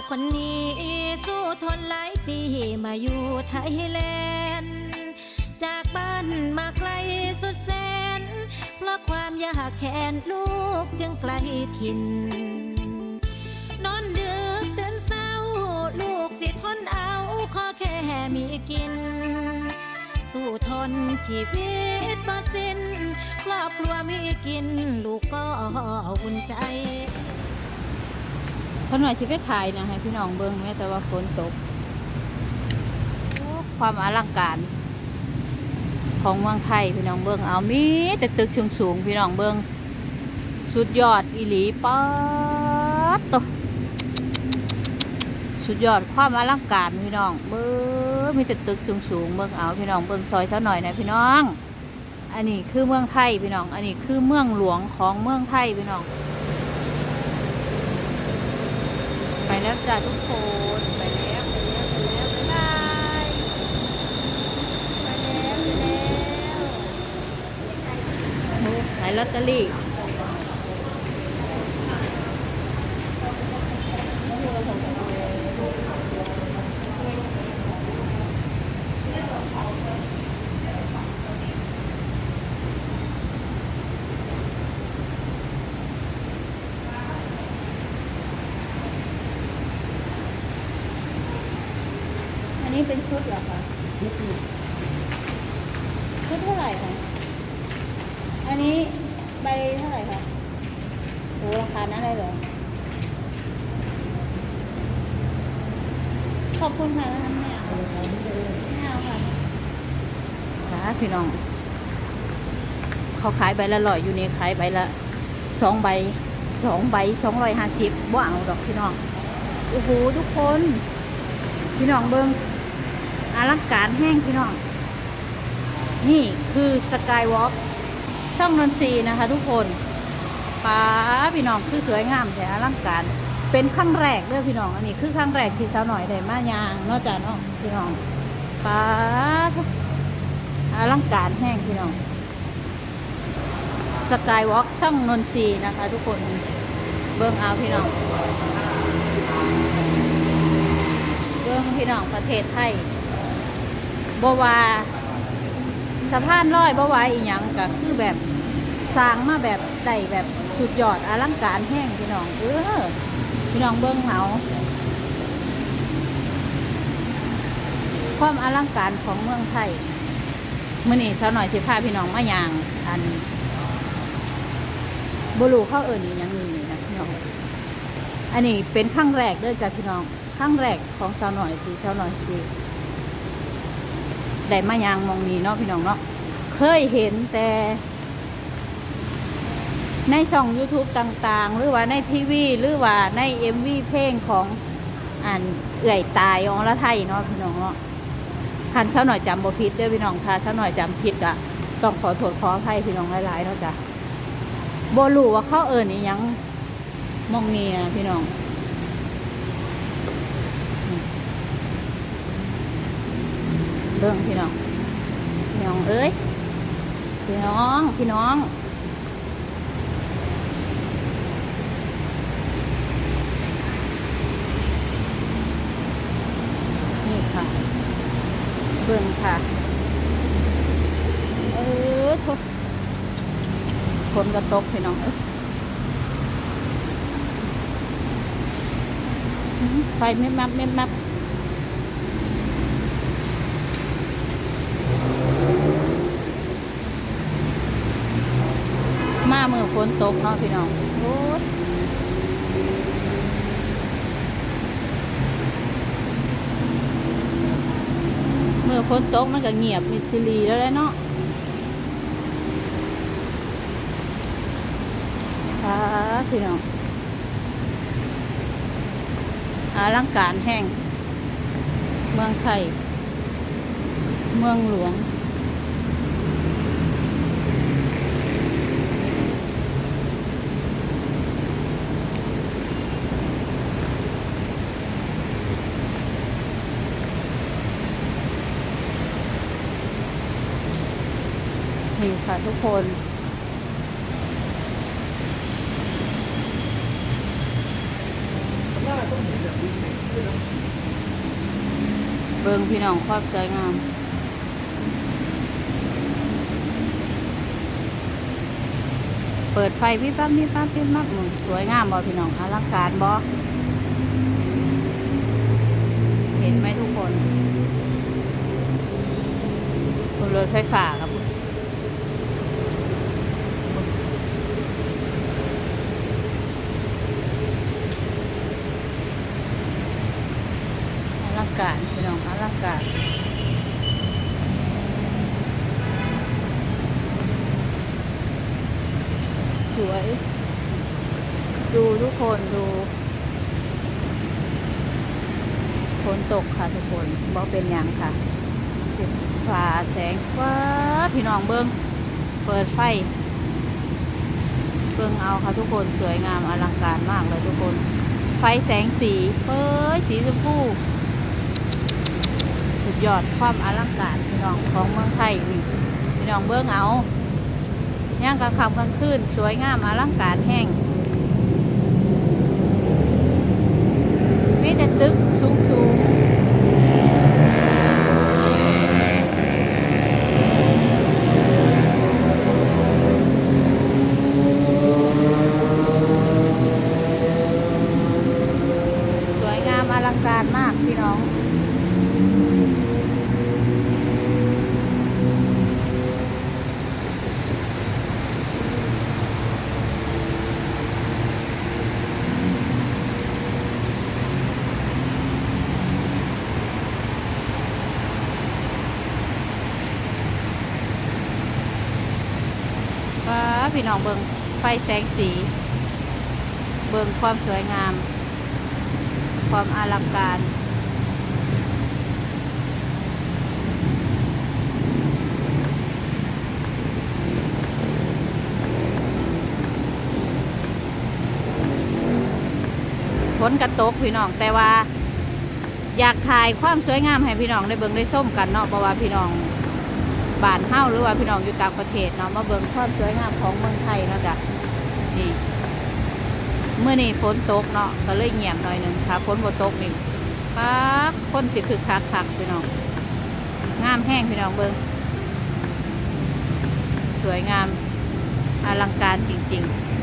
คนนี้สู้ทนหลายปีมาอยู่ไทยแลนด์จากบ้านมาไกลสุดแสน เพราะความยากแค้นลูกจึงไกลถิ่น นอนดึกตื่นเศร้า ลูกสิทนเอาขอแค่มีกิน สู้ทนชีวิตบ่สิ้น ครอบครัวมีกิน ลูกก็อุ่นใจ คนหน่อยที่ไปถ่ายนะให้พี่น้องเบิ่งแม้แต่ว่าฝนตก ความอลังการ ของเมืองไทยพี่น้องเบิ่งเอามีแต่ตึกสูงๆพี่น้องเบิ่งสุดยอดอีหลีป๊าดโตสุดยอดความอลังการพี่น้อง เบิ่งมีแต่ตึกสูงๆเบิ่งเอาพี่น้องเบิ่งซอยเท่าหน่อยนะพี่น้อง อันนี้คือเมืองไทยพี่น้อง อันนี้คือเมืองหลวงของเมืองไทยพี่น้อง ไป แล้วจ้าทุกคน ไปแล้วไปแล้วไปแล้วบ๊ายบายไปแล้วไปแล้วโอ้ขายลอตเตอรี่ นี้เป็นชุดเหรอคะชุดชุดเท่าไหร่คะอันนี้ใบเท่าไหร่คะโหราคานั้นเลยเหรอขอบคุณค่ะท่านไม่ไม่เอาค่ะค่ะพี่น้อง เขาขายใบละร้อยอยู่นี่ขายใบละสองใบสองใบสองร้อยห้าสิบบ่เอาดอกพี่น้อง โอ้โห ทุกคน พี่น้องเบิ้ง อลังการแห้งพี่น้อง นี่คือสกายวอล์กช่องนนทรีนะคะ ทุกคนป้าพี่น้องคือสวยงามแต่อลังการ เป็นครั้งแรกเด้อพี่น้อง อันนี้คือครั้งแรกที่สาวหน่อยได้มายางนอกจากน้องพี่น้องป้าอลังการแห้งพี่น้องสกายวอล์กช่องนนทรีนะคะ ทุกคนเบิ่งเอาพี่น้องเรื่องพี่น้องประเทศไทย บว่าสะพานลอยบว่าอีหยังก็คือแบบสร้างมาแบบได้แบบสุดยอดอลังการแห้งพี่น้องเออพี่น้องเบิ้งเหาความอลังการของเมืองไทยมื่อนี้เท่าหน่อยสิพาพี่น้องมาอย่างอันบรูเข้าเอิญอีหยังนี่นะพี่น้องอันนี้เป็นครั้งแรกเด้อจ้ะพี่น้องครั้งแรกของสาวหน่อยที่สาวหน่อยที่ ได้มายางมองนี้เนาะพี่น้องเนาะเคยเห็นแต่ ในช่อง YouTube ต่างๆ หรือว่าในทีวีหรือว่าใน MV เพลงของอ่านเอื่อยตายของละไทยเนาะพี่น้องเนาะคันเช้าหน่อยจำบ่ผิดเด้อพี่น้องถ้าเช้าหน่อยจำผิดอะต้องขอโทษขออภัยพี่น้องหลายๆเนาะจ้ะบ่รู้ว่าเขาเอิญอีหยังมองนี่นะพี่น้อง เรื่องพี่น้อง พี่น้องเอ้ย พี่น้อง พี่น้อง นี่ค่ะ เบิ่งค่ะ เออทดฝนก็ตกพี่น้องเอ้ยอื้อไฟเม็ดมับเม็ดมับ มาเมื่อฝนตกเนาะพี่น้องเมื่อฝนตกมันก็เงียบมิซิลีแล้วแหละเนาะค่ะพี่น้องอลังการแห้งเมืองไทย เมืองหลวง นี่ค่ะทุกคนเบิ่งพี่น้องความสวยงาม ปิดไฟพี่ปั๊บพี่ปั๊บพี่ปั๊บสวยงามบอพี่น้องอลังการบอเห็นไหมทุกคนบนรถไฟฟ้าครับอลังการพี่น้องอลังการ สวย ดูทุกคนดูฝนตกค่ะทุกคนบ่เป็นยังค่ะฝ่าแสงว้าพี่น้องเบิ้งเปิดไฟ เบิ้งเอาค่ะทุกคนสวยงามอลังการมากเลยทุกคน ไฟแสงสีเฮ้ยสีชมพูสุดยอดความอลังการพี่น้องของเมืองไทยพี่น้องเบิ้งเอาย่างกลางค่ำกลางคืนสวยงามอลังการแห้ง มีแต่ตึกสูงสูงสวยงามอลังการมากพี่น้อง ว้า พี่น้องเบิงไฟแสงสี เบิงความสวยงาม ความอลังการฝนกระตกพี่น้องแต่ว่า อยากถ่ายความสวยงามให้พี่น้องได้เบิ่งได้ส้มกันเนาะเพราะว่าพี่น้อง บ้านเฮาหรือว่าพี่น้องอยู่ต่างประเทศเนาะมาเบิ่งความสวยงามของเมืองไทยเนาะจ้ะนี่เมื่อนี้ฝนตกเนาะก็เลยเงียบหน่อยหนึ่งค่ะฝนบ่ตกนี่ป๊บคนสิคือคักคักพี่น้องงามแห้งพี่น้องเบิ่งสวยงามอลังการจริง ๆ